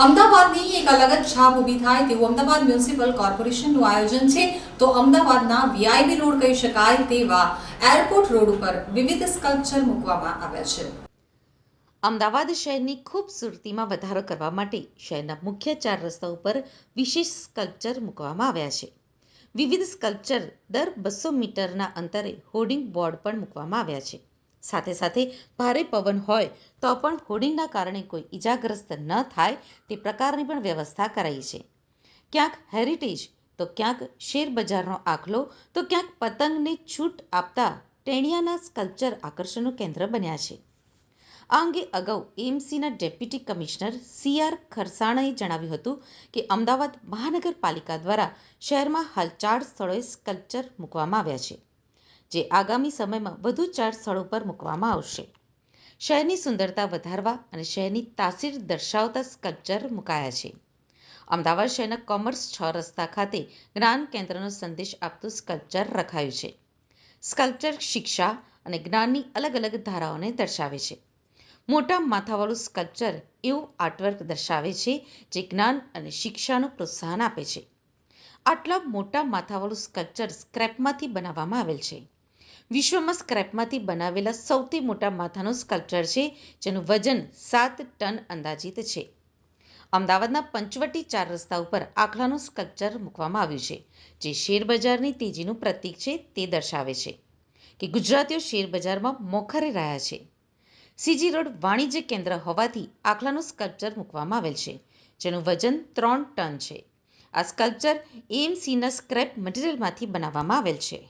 છાપ ઊભી થાય તેવું અમદાવાદ મ્યુનિસિપલ કોર્પોરેશનનું આયોજન છે. તો અમદાવાદના વીઆઈબી રોડ કહી શકાય તેવા એરપોર્ટ રોડ ઉપર વિવિધ સ્કલ્પચર મૂકવામાં આવ્યા છે. અમદાવાદ શહેરની ખૂબસૂરતીમાં વધારો કરવા માટે શહેરના મુખ્ય ચાર રસ્તા ઉપર વિશેષ સ્કલ્પચર મૂકવામાં આવ્યા છે. વિવિધ સ્કલ્પચર દર બસો મીટરના અંતરે હોર્ડિંગ બોર્ડ પણ મૂકવામાં આવ્યા છે. સાથે સાથે ભારે પવન હોય તો પણ હોર્ડિંગના કારણે કોઈ ઈજાગ્રસ્ત ન થાય તે પ્રકારની પણ વ્યવસ્થા કરાઈ છે. ક્યાંક હેરિટેજ તો ક્યાંક શેર બજારનો આખલો, તો ક્યાંક પતંગને છૂટ આપતા ટેણિયાના સ્કલ્પચર આકર્ષણનું કેન્દ્ર બન્યા છે. આ અંગે અગાઉ એમસીના ડેપ્યુટી કમિશનર સી આર ખરસાણાએ જણાવ્યું હતું કે અમદાવાદ મહાનગરપાલિકા દ્વારા શહેરમાં હાલ ચાર સ્થળોએ સ્કલ્પચર મૂકવામાં આવ્યા છે. જે આગામી સમયમાં વધુ ચાર સ્થળો પર મૂકવામાં આવશે. શહેરની સુંદરતા વધારવા અને શહેરની તાસીર દર્શાવતા સ્કલ્પચર મુકાયા છે. અમદાવાદ શહેરના કોમર્સ છ રસ્તા ખાતે જ્ઞાન કેન્દ્રનો સંદેશ આપતું સ્કલ્પચર રખાયું છે. સ્કલ્પચર શિક્ષા અને જ્ઞાનની અલગ અલગ ધારાઓને દર્શાવે છે. મોટા માથાવાળું સ્કલ્પચર એવું આર્ટવર્ક દર્શાવે છે જે જ્ઞાન અને શિક્ષાનું પ્રોત્સાહન આપે છે. આટલા મોટા માથાવાળું સ્કલ્પચર સ્ક્રેપમાંથી બનાવવામાં આવેલ છે. વિશ્વમાં સ્ક્રેપમાંથી બનાવેલા સૌથી મોટા માથાનું સ્કલ્પચર છે, જેનું વજન સાત ટન અંદાજિત છે. અમદાવાદના પંચવટી ચાર રસ્તા ઉપર આખલાનું સ્કલ્પચર મૂકવામાં આવ્યું છે, જે શેરબજારની તેજીનું પ્રતીક છે, તે દર્શાવે છે કે ગુજરાતીઓ શેરબજારમાં મોખરે રહ્યા છે. સીજી રોડ વાણિજ્ય કેન્દ્ર હોવાથી આખલાનું સ્કલ્પચર મૂકવામાં આવેલ છે, જેનું વજન ત્રણ ટન છે. આ સ્કલ્પચર એએમસીના સ્ક્રેપ મટીરિયલમાંથી બનાવવામાં આવેલ છે.